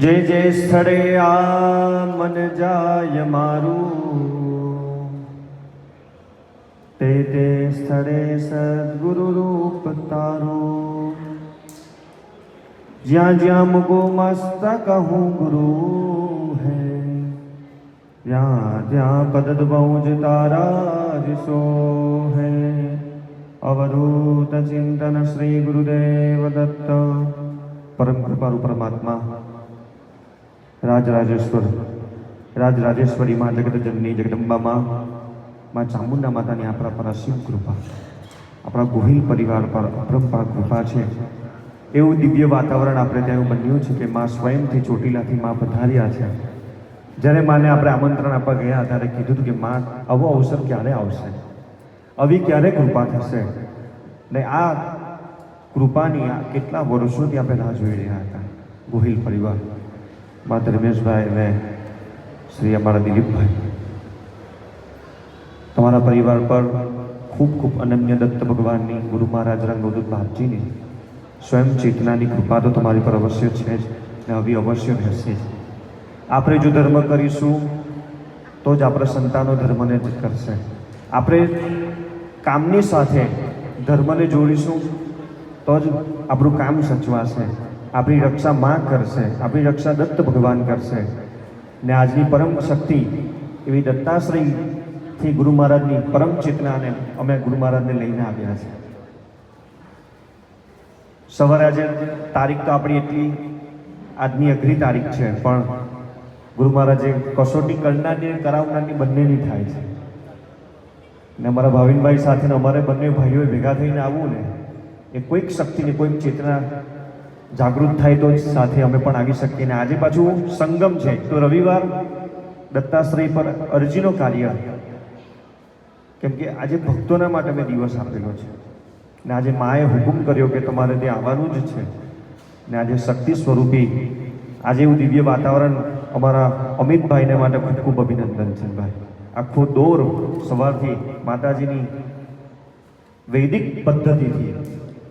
જે જે સ્થળે આ મન જાય મારું, તે તે સ્થળે સદગુરુ રૂપ તારું. જ્યાં જ્યાં મુગો મસ્તક હું ગુરુ હે, ત્યાં ત્યાં પદદ બહુજ તારા જ હે. અવધૂત ચિંતન શ્રી ગુરુદેવ દત્ત. પરમ કૃપાળુ પરમાત્મા. રાજરાજેશ્વર, રાજરાજેશ્વરી માં જગત જનની જગદંબામાં માં ચામુંડા માતાની આપણા પર અસીમ કૃપા. આપણા ગોહિલ પરિવાર પર અપરંપાર કૃપા છે. એવું દિવ્ય વાતાવરણ આપણે ત્યાં એવું બન્યું છે કે માં સ્વયંથી ચોટીલાથી માં પધાર્યા છે. જ્યારે માને આપણે આમંત્રણ આપવા ગયા ત્યારે કીધું હતું કે માં, આવો અવસર ક્યારે આવશે? આવી ક્યારે કૃપા થશે? ને આ કૃપાની આ કેટલા વર્ષોથી આપણે રાહ જોઈ રહ્યા હતા ગોહિલ પરિવાર. મા રમેશભાઈ અને શ્રી અમારા દિલીપભાઈ. તમારા પરિવાર પર ખૂબ ખૂબ અનન્ય દત્ત ભગવાનની ગુરુ મહારાજ રંગોદૂત બાપજીની સ્વયં ચેતનાની કૃપા તો તમારી પર અવશ્ય છે જ ને આવી અવશ્ય રહેશે જ. આપણે જો ધર્મ કરીશું, તો જ આપણે સંતાનો ધર્મને જ કરશે. આપણે કામની સાથે ધર્મને જોડીશું, તો જ આપણું કામ સચવાશે. આપણી રક્ષા માં કરશે, આપણી રક્ષા દત્ત ભગવાન કરશે. ને આજની પરમ શક્તિ એવી દત્તાશ્રયથી ગુરુ મહારાજની પરમ ચેતનાને અમે ગુરુ મહારાજને લઈને આવ્યા છે. સવારે આજે તારીખ તો આપણી એટલી આજની અઘરી તારીખ છે, પણ ગુરુ મહારાજે કસોટી કરનારની કરાવનારની બંનેની થાય છે. ને અમારા ભાવિનભાઈ સાથે અમારે બંને ભાઈઓએ ભેગા થઈને આવવું ને, એ કોઈક શક્તિની કોઈક ચેતના જાગૃત થાય તો જ સાથે અમે પણ આવી શકીએ. ને આજે પાછું સંગમ છે. તો રવિવાર દત્તાશ્રય પર અરજીનો કાર્ય. કેમ કે આજે ભક્તોના માટે મેં દિવસ આપેલો છે. ને આજે માએ હુકમ કર્યો કે તમારે ત્યાં આવવાનું જ છે. ને આજે શક્તિ સ્વરૂપી આજે એવું દિવ્ય વાતાવરણ અમારા અમિતભાઈને માટે ખૂબ ખૂબ અભિનંદન છે ભાઈ. આખો દોર સવારથી માતાજીની વૈદિક પદ્ધતિથી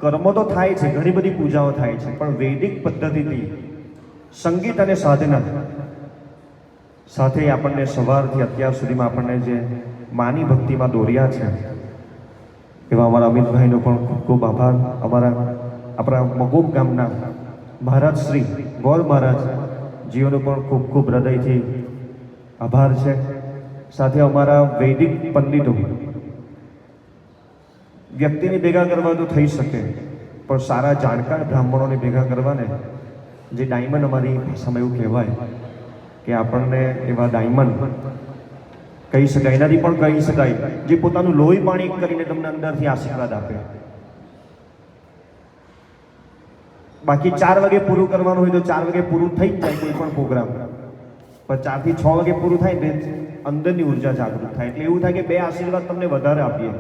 કર્મો તો થાય છે, ઘણી બધી પૂજાઓ થાય છે, પણ વૈદિક પદ્ધતિથી સંગીત અને સાધના સાથે આપણને સવારથી અત્યાર સુધીમાં આપણને જે માની ભક્તિમાં દોર્યા છે, એવા અમારા અમિતભાઈનો પણ ખૂબ ખૂબ આભાર. અમારા, આપણા મગોબ ગામના મહારાજ શ્રી ગોર મહારાજ જીઓનો પણ ખૂબ ખૂબ હૃદયથી આભાર છે. સાથે અમારા વૈદિક પંડિતો વ્યક્તિને ભેગા કરવા તો થઈ શકે, પણ સારા જાણકાર બ્રાહ્મણોને ભેગા કરવાને, જે ડાયમંડ અમારી ભાષામાં એવું કહેવાય કે આપણને એવા ડાયમંડ કહી શકાય, એનાથી પણ કહી શકાય, જે પોતાનું લોહી પાણી કરીને તમને અંદરથી આશીર્વાદ આપે. બાકી ચાર વાગે પૂરું કરવાનું હોય તો ચાર વાગે પૂરું થઈ જ જાય કોઈ પણ પ્રોગ્રામ. પણ ચારથી છ વાગે પૂરું થાય ને અંદરની ઊર્જા જાગૃત થાય. એટલે એવું થાય કે બે આશીર્વાદ તમને વધારે આપીએ.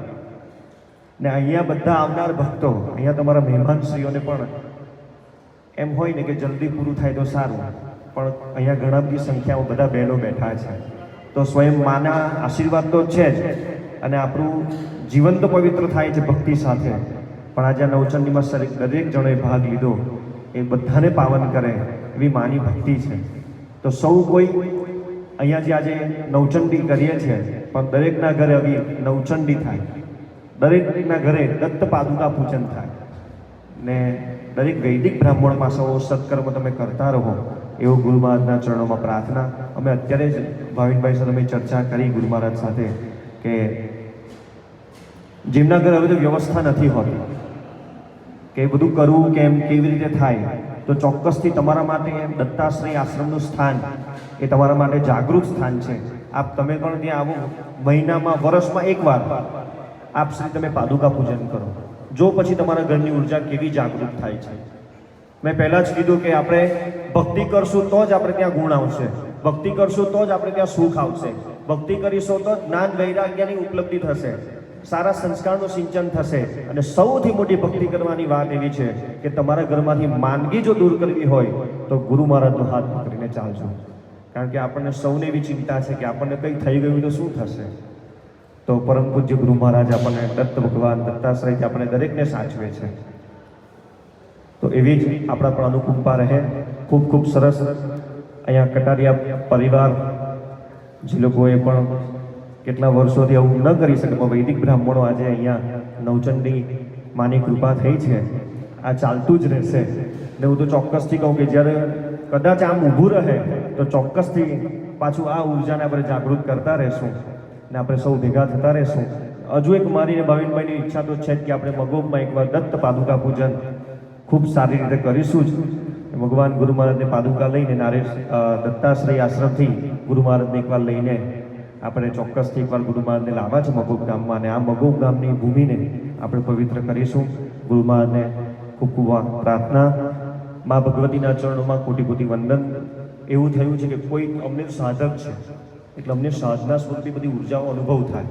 ને અહીંયા બધા આવનાર ભક્તો, અહીંયા તમારા મહેમાનશ્રીઓને પણ એમ હોય ને કે જલ્દી પૂરું થાય તો સારું, પણ અહીંયા ઘણા બધી સંખ્યામાં બધા બહેનો બેઠા છે. તો સ્વયં માના આશીર્વાદ તો છે જ, અને આપણું જીવન તો પવિત્ર થાય છે ભક્તિ સાથે. પણ આજે નવચંડીમાં સર, દરેક જણોએ ભાગ લીધો, એ બધાને પાવન કરે એવી માની ભક્તિ છે. તો સૌ કોઈ અહીંયા જે આજે નવચંડી કરીએ છીએ, પણ દરેકના ઘરે આવી નવચંડી થાય. દરેકના ઘરે દત્ત પાદુકા પૂજન થાય. ને દરેક વૈદિક બ્રાહ્મણ સૌ સત્કર્મ તમે કરતા રહો એવું ગુરુ મહારાજના ચરણોમાં પ્રાર્થના. અમે અત્યારે જ ભાવિનભાઈ સાથે અમે ચર્ચા કરી ગુરુ મહારાજ સાથે કે જેમના ઘરે હવે તો વ્યવસ્થા નથી હોતી, કે બધું કરવું કેમ, કેવી રીતે થાય, તો ચોક્કસથી તમારા માટે દત્તાશ્રય આશ્રમનું સ્થાન એ તમારા માટે જાગૃત સ્થાન છે. આપ તમે પણ ત્યાં આવો. મહિનામાં, વર્ષમાં એકવાર આપ શ્રી તમે પાદુકા પૂજન કરો. જો પછી તમારા ઘરની ઊર્જા કેવી જાગૃત થાય છે? મેં પહેલા જ કીધું કે આપણે ભક્તિ કરશું તો જ આપણે ત્યાં ગુણ આવશે. ભક્તિ કરશું તો જ આપણે ત્યાં સુખ આવશે. ભક્તિ કરીશું તો જ્ઞાન વૈરાગ્યની ઉપલબ્ધિ થશે. સારા સંસ્કારનું સિંચન થશે. અને સૌથી મોટી ભક્તિ કરવાની વાત એવી છે કે તમારા ઘરમાંથી માંદગી જો દૂર કરવી હોય, તો ગુરુ મહારાજનો હાથ પકડીને ચાલજો. કારણ કે આપણને સૌને એવી ચિંતા છે કે આપણને કંઈ થઈ ગયું તો શું થશે? તો પરમ પૂજ્ય ગુરુ મહારાજ આપણને દત્ત ભગવાન દત્તાશ્રયથી આપણે દરેકને સાચવે છે. તો એવી જ આપણા પણ અનુકંપા રહે. ખૂબ ખૂબ સરસ. અહીંયા કટારિયા પરિવાર, જે લોકોએ પણ કેટલા વર્ષોથી આવું ન કરી શકે. વૈદિક બ્રાહ્મણો આજે અહીંયા નવચંડી માની કૃપા થઈ છે. આ ચાલતું જ રહેશે. ને હું તો ચોક્કસથી કહું કે જ્યારે કદાચ આમ ઊભું રહે, તો ચોક્કસથી પાછું આ ઉર્જાને આપણે જાગૃત કરતા રહેશું. ને આપણે સૌ ભેગા થતા રહેશું. હજુ એક મારી ભાવિનભાઈની ઈચ્છા તો છે જ કે આપણે મગોબમાં એકવાર દત્ત પાદુકા પૂજન ખૂબ સારી રીતે કરીશું જ. ભગવાન ગુરુ મહારાજને પાદુકા લઈને નારેશ દત્તાશ્રય આશ્રમથી ગુરુ મહારાજને એકવાર લઈને આપણે ચોક્કસથી એકવાર ગુરુ મહારાજને લાવવા છે મગોબ ગામમાં અને આ મગોબ ગામની ભૂમિને આપણે પવિત્ર કરીશું. ગુરુ મહારાજને ખૂબ ખૂબ પ્રાર્થના. મા ભગવતીના ચરણોમાં કોટી કોટી વંદન. એવું થયું છે કે કોઈ અમને સાધક છે એટલે અમને સાધના સ્વરૂપની બધી ઉર્જાઓ અનુભવ થાય.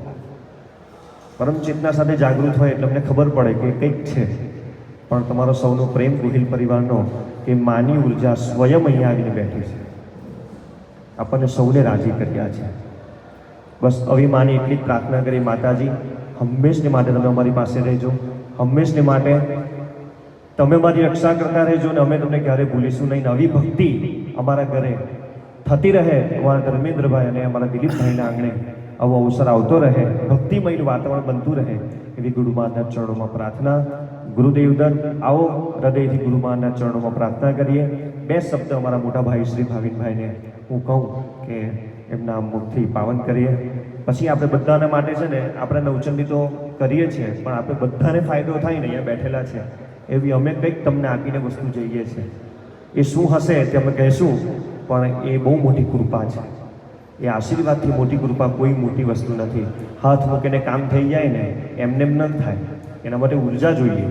પરમ ચેતના સાથે જાગૃત હોય એટલે અમને ખબર પડે કે કંઈક છે. પણ તમારો સૌનો પ્રેમ ગોહિલ પરિવારનો કે માની ઊર્જા સ્વયં અહીંયા આવીને બેઠી છે. આપણને સૌને રાજી કર્યા છે. બસ હવે માની એટલી જ પ્રાર્થના કરી માતાજી, હંમેશને માટે તમે અમારી પાસે રહેજો. હંમેશને માટે તમે મારી રક્ષા કરતા રહેજો અને અમે તમને ક્યારે ભૂલીશું નહીં. નવી ભક્તિ અમારા ઘરે થતી રહે અમારા ધર્મેન્દ્રભાઈ અને અમારા દિલીપભાઈના આંગણે આવો અવસર આવતો રહે, ભક્તિમય વાતાવરણ બનતું રહે એવી ગુરુમાના ચરણોમાં પ્રાર્થના. ગુરુદેવદત્ત આવો હૃદયથી ગુરુમાના ચરણોમાં પ્રાર્થના કરીએ. બે શબ્દ અમારા મોટા ભાઈ શ્રી ભાવિનભાઈને હું કહું કે એમના મુખથી પાવન કરીએ. પછી આપણે બધાના માટે છે ને, આપણે નવચંડી તો કરીએ છીએ, પણ આપણે બધાને ફાયદો થાય ને અહીંયા બેઠેલા છે. એવી અમે કંઈક તમને આપીને વસ્તુ જઈએ છીએ. એ શું હશે તે અમે કહીશું. પણ એ બહુ મોટી કૃપા છે. એ આશીર્વાદથી મોટી કૃપા કોઈ મોટી વસ્તુ નથી. હાથ મૂકીને કામ થઈ જાય ને, એમને એમ ન થાય. એના માટે ઊર્જા જોઈએ.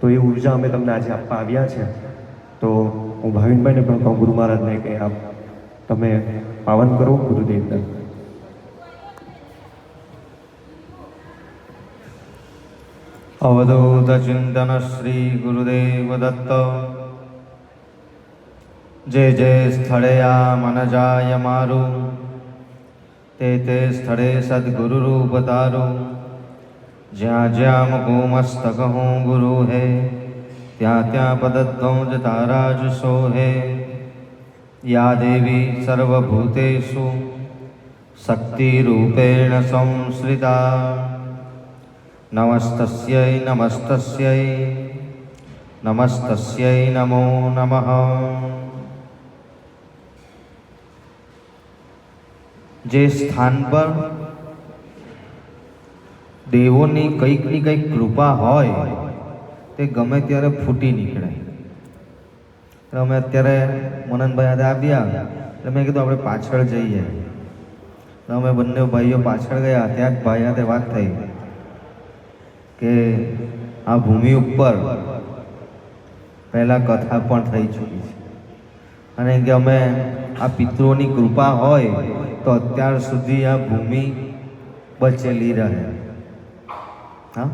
તો એ ઊર્જા અમે તમને આજે આપવા આવ્યા છે. તો હું ભાવિનભાઈને પણ કહું, ગુરુ મહારાજને કે આપ તમે પાવન કરો ગુરુદેવને. અવધૂત ચિંતન શ્રી ગુરુદેવ દત્ત. જે જે સ્થળે આ મન જાય મારું, તે તે સ્થળે સદગુરુરૂપ તારું. જ્યાં જ્યાં મુકું મસ્તક હું ગુરુ હે, ત્યાં ત્યાં પદત્વં જ તારા જ સો હે. યા દેવી સર્વભૂતેષુ શક્તિરૂપેણ સંશ્રિતા. નમસ્તસ્ય નમસ્તસ્ય નમસ્તસ્ય નમો નમઃ. જે સ્થાન પર દેવોની કંઈકની કંઈક કૃપા હોય, તે ગમે ત્યારે ફૂટી નીકળે. અમે અત્યારે મનનભાઈ આજે આવ્યા, એટલે મેં કીધું આપણે પાછળ જઈએ. તો અમે બંને ભાઈઓ પાછળ ગયા, ત્યાં જ ભાઈ સાથે વાત થઈ કે આ ભૂમિ ઉપર પહેલાં કથા પણ થઈ ચૂકી છે. અને કે અમે આ પિતૃઓની કૃપા હોય તો અત્યાર સુધી આ ભૂમિ બચેલી રહે. હા?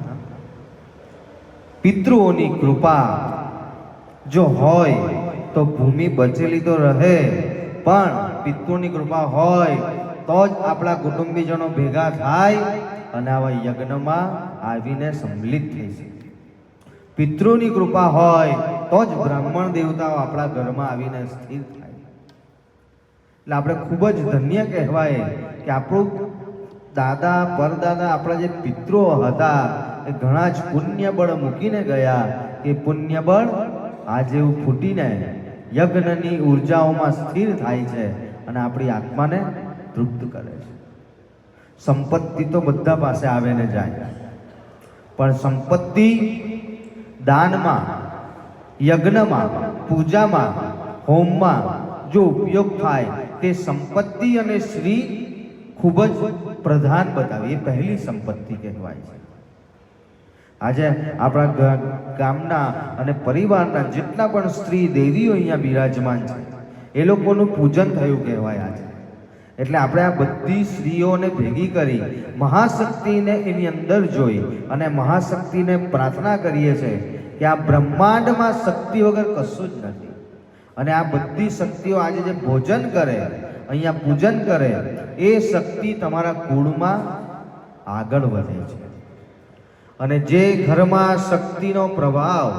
પિતૃઓની કૃપા જો હોય તો ભૂમિ બચેલી તો રહે, પણ પિતૃની કૃપા હોય તો જ આપણા કુટુંબીજનો ભેગા થાય અને આવા યજ્ઞમાં આવીને સંમિલિત થઈ શકે. પિતૃની કૃપા હોય તો જ બ્રાહ્મણ દેવતાઓ આપણા ઘરમાં આવીને સ્થિર થાય. એટલે આપણે ખૂબ જ ધન્ય કહેવાય કે આપણું દાદા, પરદાદા, આપણા જે પિત્રો હતા એ ઘણા જ પુણ્ય બળ મૂકીને ગયા એ પુણ્ય બળ આજે ફૂટીને યજ્ઞની ઉર્જાઓમાં સ્થિર થાય છે અને આપણી આત્માને તૃપ્ત કરે છે. સંપત્તિ તો બધા પાસે આવે ને જાય. પણ સંપત્તિ દાનમાં યજ્ઞમાં, પૂજામાં, હોમમાં જો ઉપયોગ થાય, તે સંપત્તિ અને શ્રી ખૂબ જ પ્રધાન બતાવી. એ પહેલી સંપત્તિ કહેવાય છે. આજે આપણા ગામના અને પરિવારના જેટલા પણ સ્ત્રી દેવીઓ અહીંયા બિરાજમાન છે, એ લોકોનું પૂજન થયું કહેવાય આજે. એટલે આપણે આ બધી સ્ત્રીઓને ભેગી કરી, મહાશક્તિને એની અંદર જોઈ અને મહાશક્તિને પ્રાર્થના કરીએ છીએ કે આ બ્રહ્માંડમાં શક્તિ વગર કશું જ નથી. અને આ બધી શક્તિઓ આજે જે ભોજન કરે, અહીંયા પૂજન કરે, એ શક્તિ તમારા કુળમાં આગળ વધે છે. અને જે ઘરમાં શક્તિનો પ્રભાવ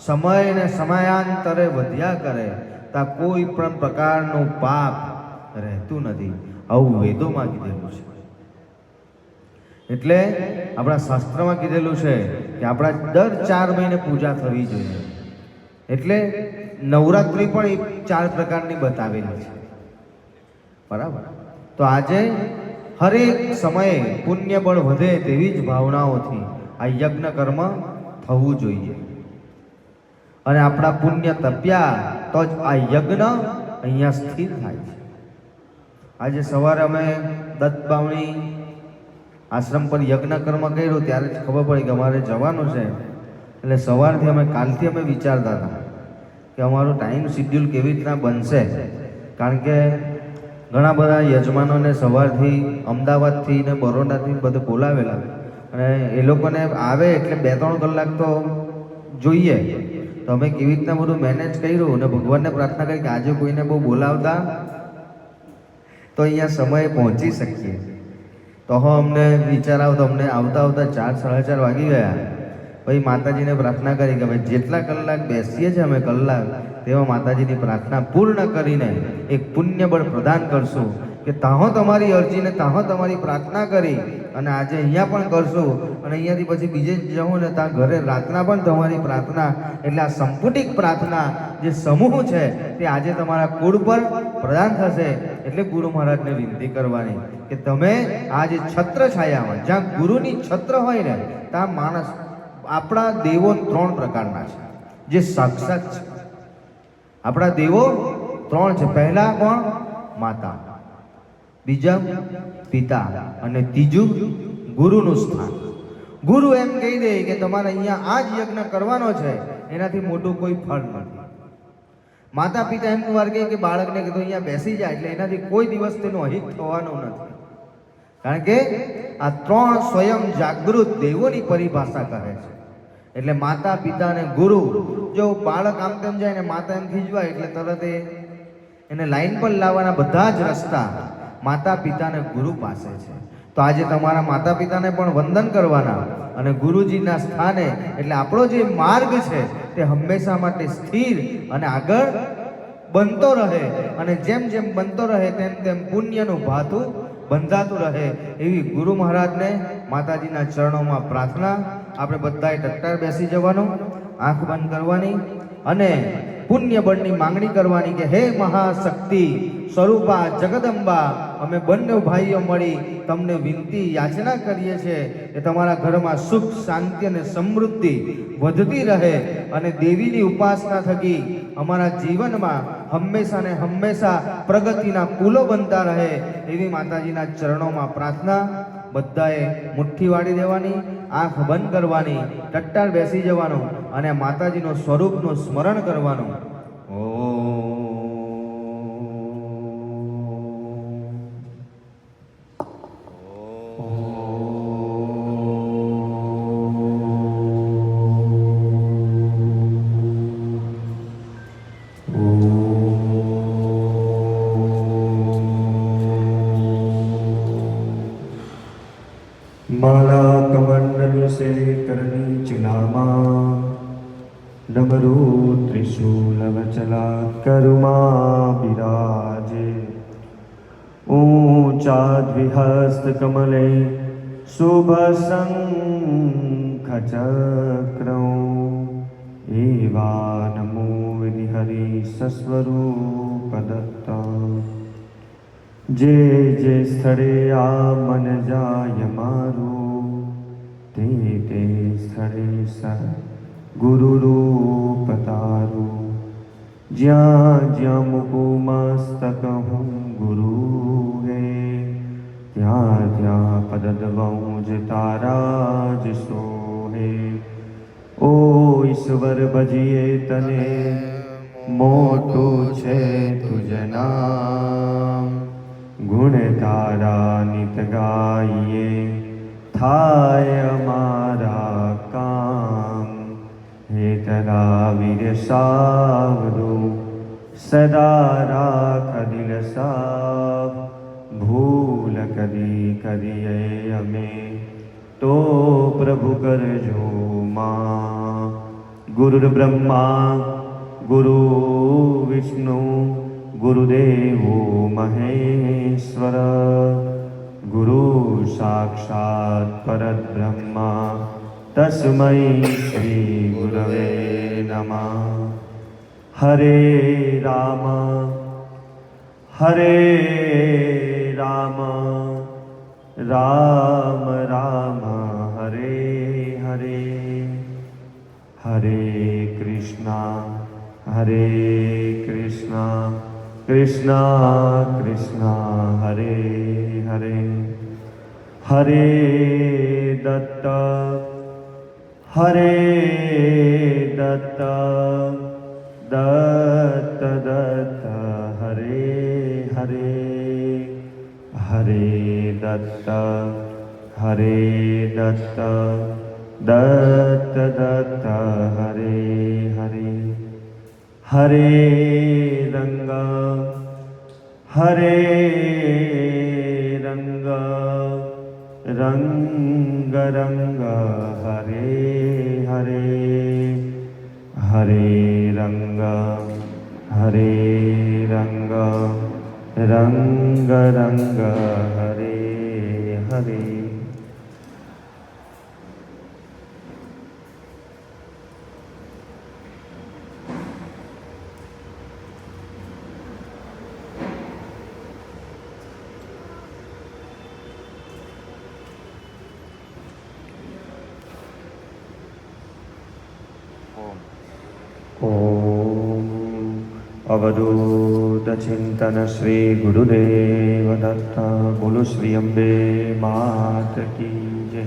સમય અને સમયાંતરે વધ્યા કરે ત્યાં કોઈ પણ પ્રકારનું પાપ રહેતું નથી. આવું વેદોમાં કીધેલું છે. એટલે આપણા શાસ્ત્રમાં કીધેલું છે કે આપણા દર ચાર મહિને પૂજા થવી જોઈએ. એટલે નવરાત્રિ પણ એ ચાર પ્રકારની બતાવેલી છે. બરાબર? તો આજે હરેક સમયે પુણ્ય બળ વધે તેવી જ ભાવનાઓથી આ યજ્ઞ કર્મ થવું જોઈએ. અને આપણા પુણ્ય તપ્યા તો જ આ યજ્ઞ અહીંયા સ્થિર થાય છે. આજે સવારે અમે દત્ત બાવણી આશ્રમ પર યજ્ઞ કર્મ કર્યું ત્યારે જ ખબર પડી કે અમારે જવાનું છે. એટલે સવારથી અમે કાલથી અમે વિચારતા હતા કે અમારું ટાઈમ શિડ્યુલ કેવી રીતના બનશે. કારણ કે ઘણા બધા યજમાનોને સવારથી અમદાવાદથી ને બરોડાથી બધે બોલાવેલા. અને એ લોકોને આવે એટલે બે ત્રણ કલાક તો જોઈએ. તો અમે કેવી રીતના બધું મેનેજ કર્યું અને ભગવાનને પ્રાર્થના કરી કે આજે કોઈને બહુ બોલાવતા તો અહીંયા સમયે પહોંચી શકીએ. તો હો અમને વિચાર આવતો અમને આવતા આવતા ચાર સાડા ચાર વાગી ગયા. પછી માતાજીને પ્રાર્થના કરી કે ભાઈ જેટલા કલાક બેસીએ છીએ અમે કલાક તેમાં માતાજીની પ્રાર્થના પૂર્ણ કરીને એક પુણ્યબળ પ્રદાન કરશું કે તાહો તમારી અરજીને તાહો તમારી પ્રાર્થના કરી અને આજે અહીંયા પણ કરશું અને અહીંયાથી પછી બીજે જવું ને ત્યાં ઘરે રાતના પણ તમારી પ્રાર્થના, એટલે આ સંપુટિક પ્રાર્થના જે સમૂહ છે તે આજે તમારા કુળ પર પ્રદાન થશે. એટલે ગુરુ મહારાજને વિનંતી કરવાની કે તમે આ જે છત્ર છાયામાં, જ્યાં ગુરુની છત્ર હોય ને, ત્યાં માણસ, આપણા દેવો ત્રણ પ્રકારના છે. જે સાક્ષાત છે. આપણા દેવો ત્રણ છે. પહેલા કોણ? માતા. બીજા પિતા. અને ત્રીજું ગુરુનું સ્થાન. ગુરુ એમ કહી દે કે તમારે અહીંયા આ જ યજ્ઞ કરવાનો છે. એનાથી મોટું કોઈ ફળ નથી. માતા પિતા એમનું વાર કે બાળકને કીધું અહીંયા બેસી જાય એટલે એનાથી કોઈ દિવસ તેનું અહિત થવાનું નથી. કારણ કે આ ત્રણ સ્વયં જાગૃત દેવોની પરિભાષા કરે છે. એટલે માતા પિતા અને ગુરુ જો બાળક આમ તેમ જાય ને માતા એમ ખીજવાય એટલે તરત એને લાઈન પર લાવવાના બધા જ રસ્તા માતા પિતા અને ગુરુ પાસે છે. તો આજે તમારા માતા પિતાને પણ વંદન કરવાના અને ગુરુજીના સ્થાને એટલે આપણો જે માર્ગ છે તે હંમેશા માટે સ્થિર અને આગળ બનતો રહે. અને જેમ જેમ બનતો રહે, તેમ તેમ પુણ્યનું ભાથું બંધાતું રહે. એવી ગુરુ મહારાજને માતાજીના ચરણોમાં પ્રાર્થના. આપણે બધાએ ટટ્ટાર બેસી જવાનું. આંખ બંધ કરવાની. અને પુણ્ય બળની માંગણી કરવાની કે હે મહાશક્તિ, સ્વરૂપા જગદંબા, અમે બંને ભાઈઓ મળી તમને વિનંતી યાચના કરીએ છીએ કે તમારા ઘરમાં સુખ, શાંતિ અને સમૃદ્ધિ વધતી રહે અને દેવીની ઉપાસના થકી અમારા જીવનમાં હંમેશા ને હંમેશા પ્રગતિના પુલો બનતા રહે એવી માતાજીના ચરણોમાં પ્રાર્થના બધાએ મુઠ્ઠી વાળી દેવાની, આંખ બંધ કરવાની, ટટ્ટાર બેસી જવાનું અને માતાજીનો સ્વરૂપનું સ્મરણ કરવાનું. ઓમ માળા કમંડલ સે ચિલામાં ડમરૂ ત્રિશૂલ વચલા કરુમા બિરાજે ઊંચા દ્વિહસ્ત કમલે શુભ શંખ ચક્રૌ એવા નમો વિનિહરિ સસ્વરૂપદત્ત સસ્વરૂપ દત્તા જે જે સ્થળે આ મન જાય મારું તે તે સ્થળે સર ગુરુ રૂપ તારું જ્યાં જ્યાં મૂકું મસ્તક હું ગુરુ હે ત્યાં ત્યાં પદદવં જ તારા જ સોહે ઓ ઈશ્વર ભજીએ તને મોટું છે તુજના ગુણ તારા નિત ગાઈએ થાય અમારા તરા વીર સાવરો સદા રાખ દિલ સાફ ભૂલ કદી કરીએ અમે તો પ્રભુ કરજો માં ગુરુ બ્રહ્મા ગુરુ વિષ્ણુ ગુરુદેવો મહેશ્વર ગુરુ સાક્ષાત પરબ્રહ્મા તસ્મૈ શ્રી ગુરવે નમઃ હરે રામ હરે રામ રામ રામ હરે હરે હરે કૃષ્ણ હરે કૃષ્ણ કૃષ્ણ કૃષ્ણ હરે હરે હરે દત્ત હરે દત્ત દત્ત દત્ત હરે હરે હરે દત્ત હરે દત્ત દત્ત દત્ત હરે હરે હરે રંગ હરે રંગ રંગ રંગ હરે હરે હરે રંગ હરે રંગ રંગ રંગ હરે હરે અવધૂતચિંતન શ્રી ગુરુદેવ દત્ત બોલો શ્રી અંબે માત કી જય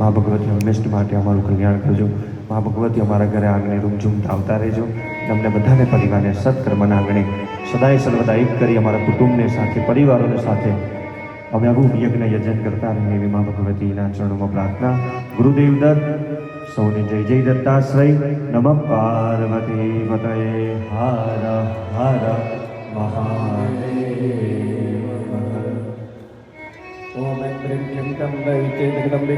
મા ભગવતી હંમેશ માટે અમારું કલ્યાણ કરજો. મા ભગવતી અમારા ઘરે આંગણે રૂમઝૂમતા ધાવતા રહેજો. તમને બધાને પરિવારને સત્કર્મના આંગણે સદાય સર્વદા એક કરી અમારા કુટુંબને સાથે, પરિવારોને સાથે અમે આવું યજ્ઞ યજન કરતા રહીએ એવી મા ભગવતીના ચરણોમાં પ્રાર્થના. ગુરુદેવ સૌને જય જય દત્તાશ્રય નમ પાર્વતી પતયે હાર હાર મહાદેવ. ઓમ પ્રેમ જગદંબે